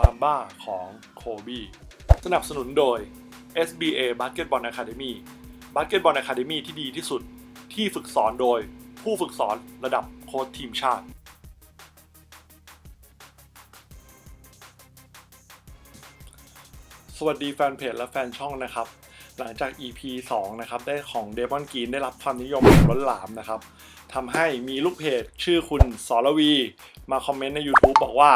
ความบ้าของโคบีสนับสนุนโดย SBA Basketball Academy Basketball Academy ที่ดีที่สุดที่ฝึกสอนโดยผู้ฝึกสอนระดับโค้ชทีมชาติ สวัสดีแฟนเพจและแฟนช่องนะครับ หลังจาก EP 2 นะครับ ได้ของเด m o n นกีนได้รับความนิยมอย่างล้นหลามนะครับ ทำให้มีลูกเพจชื่อคุณสรวี มาคอมเมนต์ใน YouTube บอกว่า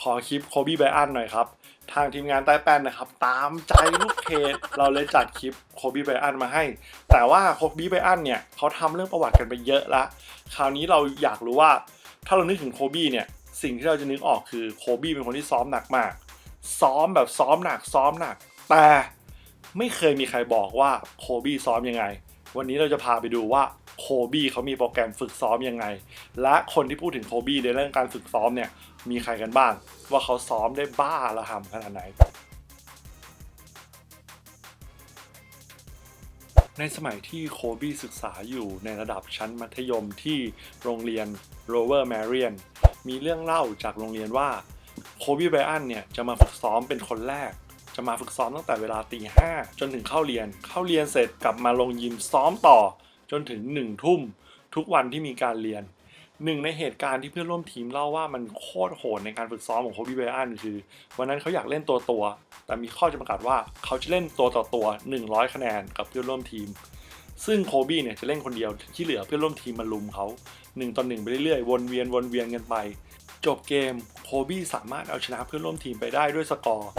ขอคลิปโคบี้ไบอันหน่อยครับ ทางทีมงานใต้แป้นนะครับ ตามใจลูกเพจเราเลยจัดคลิปโคบี้ไบอันมาให้ แต่ว่าโคบี้ไบอันเนี่ยเขาทำเรื่องประวัติกันไปเยอะละคราวนี้เราอยากรู้ว่า ถ้าเรานึกถึงโคบี้เนี่ยสิ่งที่เราจะนึกออกคือโคบี้เป็นคนที่ซ้อมหนักมาก ซ้อมแบบซ้อมหนักซ้อมหนัก แต่ไม่เคยมีใครบอกว่าโคบี้ซ้อมยังไง วันนี้เราจะพาไปดูว่า โคบี้เขามีโปรแกรมฝึกซ้อมยังไง และคนที่พูดถึงโคบี้ในเรื่องการฝึกซ้อมเนี่ยมีใครกันบ้าง ว่าเขาซ้อมได้บ้าระห่ำขนาดไหน ในสมัยที่โคบี้ศึกษาอยู่ในระดับชั้นมัธยมที่โรงเรียน Rover Marian มีเรื่องเล่าจากโรงเรียนว่าโคบี้ไบรอันเนี่ยจะมาฝึกซ้อมเป็นคนแรก จะมาฝึกซ้อมตั้งแต่เวลาตีห้าจนถึงเข้าเรียน เข้าเรียนเสร็จกลับมาลงยิมซ้อมต่อ จนถึงหนึ่งทุ่มทุกวันที่มีการเรียนหนึ่งในเหตุการณ์ที่เพื่อนร่วมทีมเล่าว่ามันโคตรโหดในการฝึกซ้อมของโคบี้ไบรอันคือ วันนั้นเขาอยากเล่นตัวตัว แต่มีข้อจำกัดว่าเขาจะเล่นตัวต่อตัว 100 คะแนนกับเพื่อนร่วมทีม ซึ่งโคบี้เนี่ยจะเล่นคนเดียวที่เหลือเพื่อนร่วมทีมมาลุมเขา1ต่อ1ไปเรื่อยๆ วนเวียนวนเวียนกันไป จบเกมโคบี้สามารถเอาชนะเพื่อนร่วมทีมไปได้ด้วยสกอร์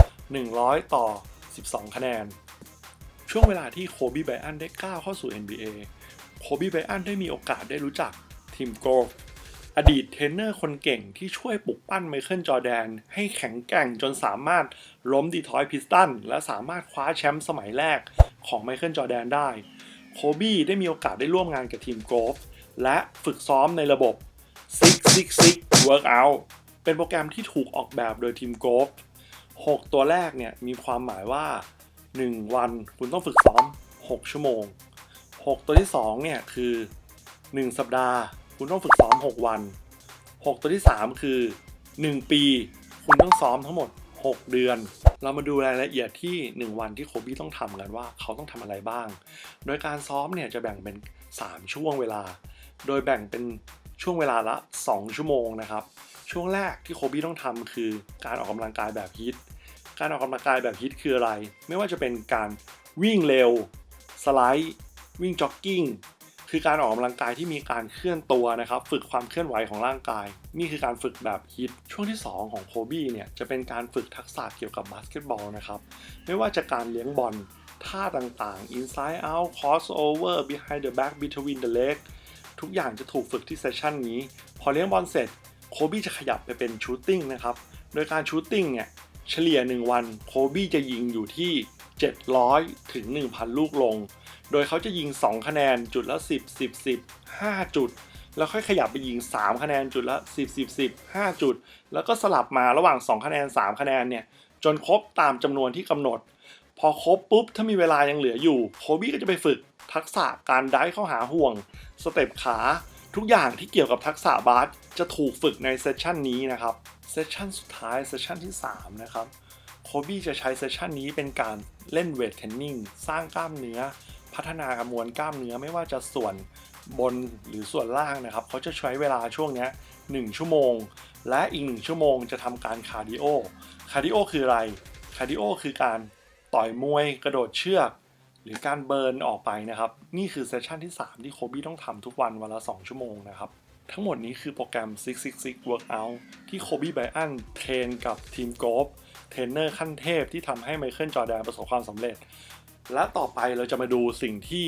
100 ต่อ 12 คะแนน ช่วงเวลาที่โคบี้ไบรอันได้ก้าวเข้าสู่ NBA โคบีไบอันได้มีโอกาสได้รู้จักทีมโกลฟอดีตเทรนเนอร์คนเก่งที่ช่วยปลุกปั้นไมเคิลจอแดน ให้แข็งแกร่งจนสามารถล้มดีทอยต์พิสตัน และสามารถคว้าแชมป์สมัยแรกของไมเคิลจอแดนได้ โคบี้ได้มีโอกาสได้ร่วมงานกับทีมโกลฟและฝึกซ้อมในระบบ Six Six Six Workout เป็นโปรแกรมที่ถูกออกแบบโดยทีมโกลฟ6ตัวแรกเนี่ยมีความหมายว่า 1 วันคุณต้องฝึกซ้อม 6 ชั่วโมง 6 ตัวที่ 2 เนี่ย คือ 1 สัปดาห์ คุณต้องฝึกซ้อม 6 วัน 6 ตัวที่ 3 คือ 1 ปี คุณต้องซ้อมทั้งหมด 6 เดือน เรามาดูรายละเอียดที่ 1 วันที่โคบี้ต้องทำกันว่าเขาต้องทำอะไรบ้าง โดยการซ้อมเนี่ยจะแบ่งเป็น 3 ช่วงเวลา โดยแบ่งเป็นช่วงเวลาละ 2 ชั่วโมงนะครับ ช่วงแรกที่โคบี้ต้องทำคือการออกกำลังกายแบบฮิตการออกกำลังกายแบบฮิตคืออะไร ไม่ว่าจะเป็นการวิ่งเร็ว สไลด์ วิ่งจ็อกกิ้งคือการออกกำลังกายที่มีการเคลื่อนตัวนะครับ ฝึกความเคลื่อนไหวของร่างกาย นี่คือการฝึกแบบฮิตช่วงที่ 2 ของโคบี้เนี่ยจะเป็นการฝึกทักษะเกี่ยวกับบาสเกตบอลนะครับ ไม่ว่าจะการเลี้ยงบอลท่าต่างๆ inside out crossover behind the back between the leg ทุกอย่างจะถูกฝึกที่เซสชันนี้ พอเลี้ยงบอลเสร็จโคบี้จะขยับไปเป็นชูตติ้งนะครับ โดยการชูตติ้งเนี่ยเฉลี่ย 1 วันโคบี้จะยิงอยู่ที่ 700 ถึง 1,000 ลูกลง โดยเขาจะยิง 2 คะแนนจุดละ 10 10 10 5 จุด แล้วค่อยขยับไปยิง 3 คะแนนจุดละ 10 10 10 5 จุด แล้วก็สลับมาระหว่าง 2 คะแนน 3 คะแนนเนี่ย จนครบตามจำนวนที่กำหนด พอครบปุ๊บ ถ้ามีเวลายังเหลืออยู่ โคบี้ก็จะไปฝึกทักษะการได้เข้าหาห่วง สเต็ปขา ทุกอย่างที่เกี่ยวกับทักษะบาสจะถูกฝึกในเซสชันนี้นะครับ เซสชันสุดท้าย เซสชันที่ 3 นะครับ โคบี้จะใช้เซสชันนี้เป็นการเล่นเวทเทรนนิ่งสร้างกล้ามเนื้อ พัฒนากระมวลกล้ามเนื้อไม่ว่าจะส่วนบนหรือส่วนล่างนะครับ เขาจะใช้เวลาช่วงนี้1ชั่วโมง และอีก 1 ชั่วโมงจะทำการคาร์ดิโอ คาร์ดิโอคืออะไร คาร์ดิโอคือการต่อยมวยกระโดดเชือก หรือการเบิร์นออกไปนะครับ นี่คือเซสชันที่ 3 ที่โคบี้ต้องทำทุกวันวันละ 2 ชั่วโมงนะครับทั้งหมดนี้คือโปรแกรม 666 Workout ที่โคบี้ไบอันเทรนกับทีมโกลฟ เทรนเนอร์ขั้นเทพที่ทำให้ไมเคิลจอร์แดนประสบความสำเร็จ และต่อไปเราจะมาดูสิ่งที่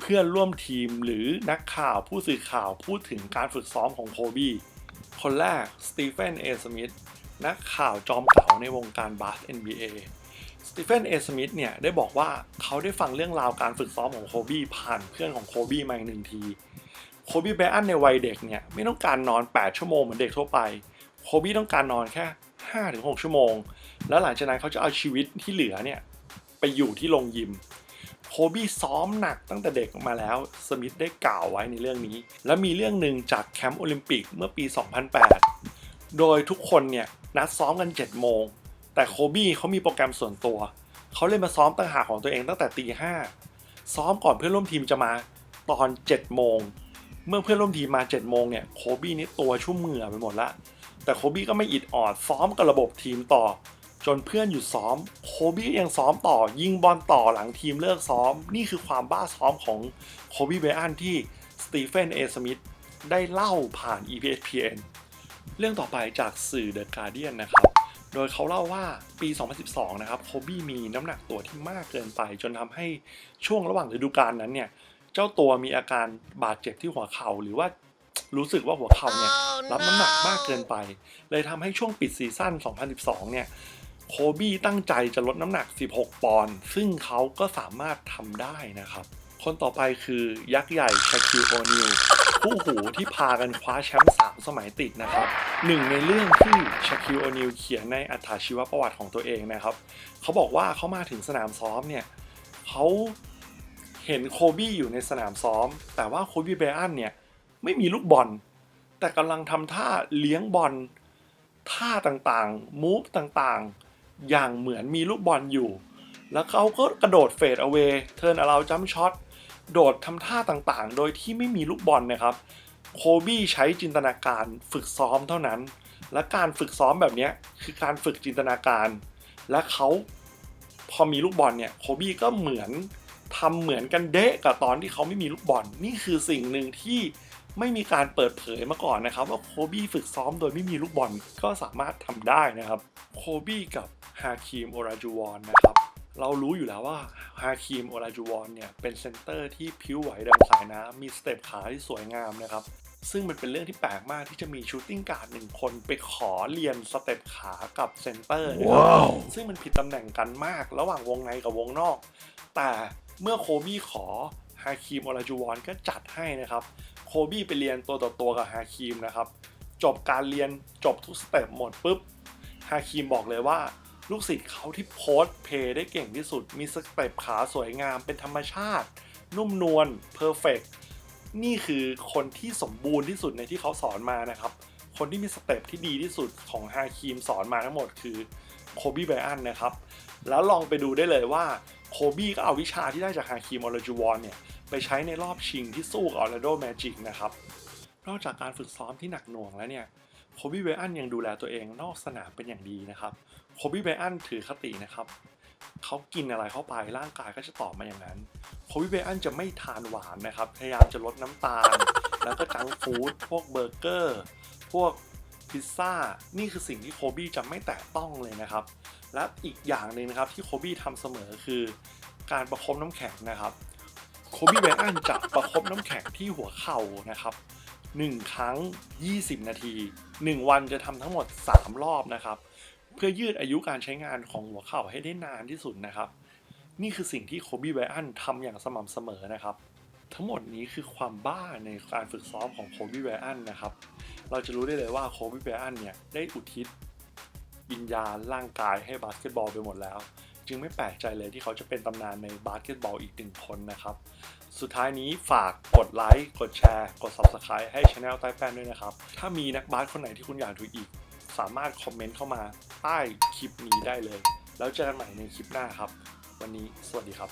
เพื่อนร่วมทีมหรือนักข่าวผู้สื่อข่าวพูดถึงการฝึกซ้อมของโคบี้คนแรกสตีเฟนเอสมิธนักข่าวจอมเก่าในวงการบาส NBA สตีเฟนเอสมิธเนี่ยได้บอกว่าเขาได้ฟังเรื่องราวการฝึกซ้อมของโคบี้ผ่านเพื่อนของโคบี้มาอีกหนึ่งทีโคบี้ไบรอันในวัยเด็กเนี่ยไม่ต้องการนอน 8 ชั่วโมงเหมือนเด็กทั่วไป โคบี้ต้องการนอนแค่ 5-6 ชั่วโมง แล้วหลังจากนั้นเขาจะเอาชีวิตที่เหลือเนี่ยไปอยู่ที่โรงยิมโคบี้ซ้อมหนักตั้งแต่เด็กมาแล้ว สมิธได้กล่าวไว้ในเรื่องนี้ และมีเรื่องหนึ่งจากแคมป์โอลิมปิกเมื่อปี 2008 โดยทุกคนเนี่ยนัดซ้อมกัน 7 โมง แต่โคบี้เขามีโปรแกรมส่วนตัว เขาเลยมาซ้อมต่างหากของตัวเองตั้งแต่ตีห้าซ้อมก่อนเพื่อนร่วมทีมจะมาตอน7จ็ดโมง เมื่อเพื่อนร่วมทีมมา7จ็ดโมงเนี่ยโคบี้นี่ตัวชุ่มเหงื่อไปหมดละ แต่โคบี้ก็ไม่อิดออดซ้อมกับระบบทีมต่อ จนเพื่อนหยุดซ้อมโคบี้ยังซ้อมต่อ ยิงบอลต่อหลังทีมเลิกซ้อม นี่คือความบ้าซ้อมของโคบี้ไบรอันที่สตีเฟนเอสมิธได้เล่าผ่าน ESPN เรื่องต่อไปจากสื่อ The Guardian นะครับ โดยเขาเล่าว่าปี 2012 นะครับโคบี้มีน้ำหนักตัวที่มากเกินไป จนทำให้ช่วงระหว่างฤดูกาลนั้นเนี่ย เจ้าตัวมีอาการบาดเจ็บที่หัวเข่าหรือว่ารู้สึกว่าหัวเข่าเนี่ยรับน้ำหนักมากเกินไป เลยทำให้ช่วงปิดซีซั่น 2012 เนี่ย โคบี้ตั้งใจจะลดน้ำหนัก 16 ปอนด์ซึ่งเขาก็สามารถทำได้นะครับ คนต่อไปคือยักษ์ใหญ่ชาคิวโอนิลคู่หูที่พากันคว้าแชมป์3สมัยติดนะครับหนึ่งในเรื่องที่ชาคิวโอนิลเขียนในอัถาชีวประวัติของตัวเองนะครับ เขาบอกว่าเขามาถึงสนามซ้อมเนี่ยเขาเห็นโคบี้อยู่ในสนามซ้อม แต่ว่าโคบี้ไบรอันเนี่ยไม่มีลูกบอล แต่กำลังทำท่าเลี้ยงบอลท่าต่างๆ มูฟต่างๆ อย่างเหมือนมีลูกบอลอยู่ แล้วเขาก็กระโดดเฟดเอา a y เทิร์นเอาจัมช็อตโดดทำท่าต่างๆ โดยที่ไม่มีลูกบอลนะครับ โคบี้ใช้จินตนาการฝึกซ้อมเท่านั้น และการฝึกซ้อมแบบนี้คือการฝึกจินตนาการ และเขาพอมีลูกบอลเนี่ยโคบี้ก็เหมือนทำเหมือนกันเดะกับตอนที่เขาไม่มีลูกบอลนี่คือสิ่งหนึ่งที่ ไม่มีการเปิดเผยมาก่อนนะครับ ว่าโคบี้ฝึกซ้อมโดยไม่มีลูกบอลก็สามารถทำได้นะครับโคบี้กับฮาคิมโอราจูวอนนะครับเรารู้อยู่แล้วว่าฮาคิมโอราจูวอนเนี่ยเป็นเซนเตอร์ที่ผิวไหวดังสายน้ำมีสเต็ปขาที่สวยงามนะครับซึ่งมันเป็นเรื่องที่แปลกมากที่จะมีชูตติ้งการ์ดหนึ่งคนไปขอเรียนสเต็ปขากับเซนเตอร์นะครับ Wow. ซึ่งมันผิดตำแหน่งกันมากระหว่างวงในกับวงนอก แต่เมื่อโคบี้ขอ ฮาคิมอราจูวอนก็จัดให้นะครับ โคบี้ไปเรียนตัวต่อตัวกับฮาคิมนะครับ จบการเรียนจบทุกสเต็ปหมดปุ๊บฮาคิมบอกเลยว่าลูกศิษย์เขาที่โพสเพย์ได้เก่งที่สุด มีสเต็ปขาสวยงามเป็นธรรมชาติ นุ่มนวลเพอร์เฟกนี่คือคนที่สมบูรณ์ที่สุดในที่เขาสอนมานะครับ คนที่มีสเต็ปที่ดีที่สุดของฮาคิมสอนมาทั้งหมดคือโคบี้ไบอันนะครับ แล้วลองไปดูได้เลยว่าโคบี้ก็เอาวิชาที่ได้จากฮาคิมออลจูวอนเนี่ย ไปใช้ในรอบชิงที่สู้กับออร์แลนโดแมจิกนะครับ นอกจากการฝึกซ้อมที่หนักหน่วงแล้วเนี่ยโคบี้ไบรอันยังดูแลตัวเองนอกสนามเป็นอย่างดีนะครับโคบี้ไบรอันถือคตินะครับเขากินอะไรเข้าไปร่างกายก็จะตอบมาอย่างนั้นโคบี้ไบรอันจะไม่ทานหวานนะครับ พยายามจะลดน้ำตาล แล้วก็จังฟู้ดพวกเบอร์เกอร์ พวกพิซซ่า นี่คือสิ่งที่โคบี้จะไม่แตะต้องเลยนะครับ และอีกอย่างหนึ่งนะครับที่โคบี้ทำเสมอคือการประคบน้ำแข็งนะครับ โคบีไบรอันจะประคบน้ำแข็งที่หัวเข่านะครับ 1 ครั้ง 20 นาที 1 วันจะทำทั้งหมด 3 รอบนะครับ เพื่อยืดอายุการใช้งานของหัวเข่าให้ได้นานที่สุดนะครับ นี่คือสิ่งที่โคบีไบรอันทำอย่างสม่ำเสมอนะครับ ทั้งหมดนี้คือความบ้าในการฝึกซ้อมของโคบีไบรอันนะครับ เราจะรู้ได้เลยว่าโคบีไบรอันเนี่ยได้อุทิศวิญญาณร่างกายให้บาสเกตบอลไปหมดแล้ว จึงไม่แปลกใจเลยที่เขาจะเป็นตำนานในบาสเกตบอลอีกหนึ่งคนนะครับ สุดท้ายนี้ฝากกดไลค์ กดแชร์ กด Subscribe ให้ช anel ใต้แป้นด้วยนะครับ ถ้ามีนักบาสคนไหนที่คุณอยากดูอีก สามารถคอมเมนต์เข้ามาใต้คลิปนี้ได้เลย แล้วเจอกันใหม่ในคลิปหน้าครับ วันนี้สวัสดีครับ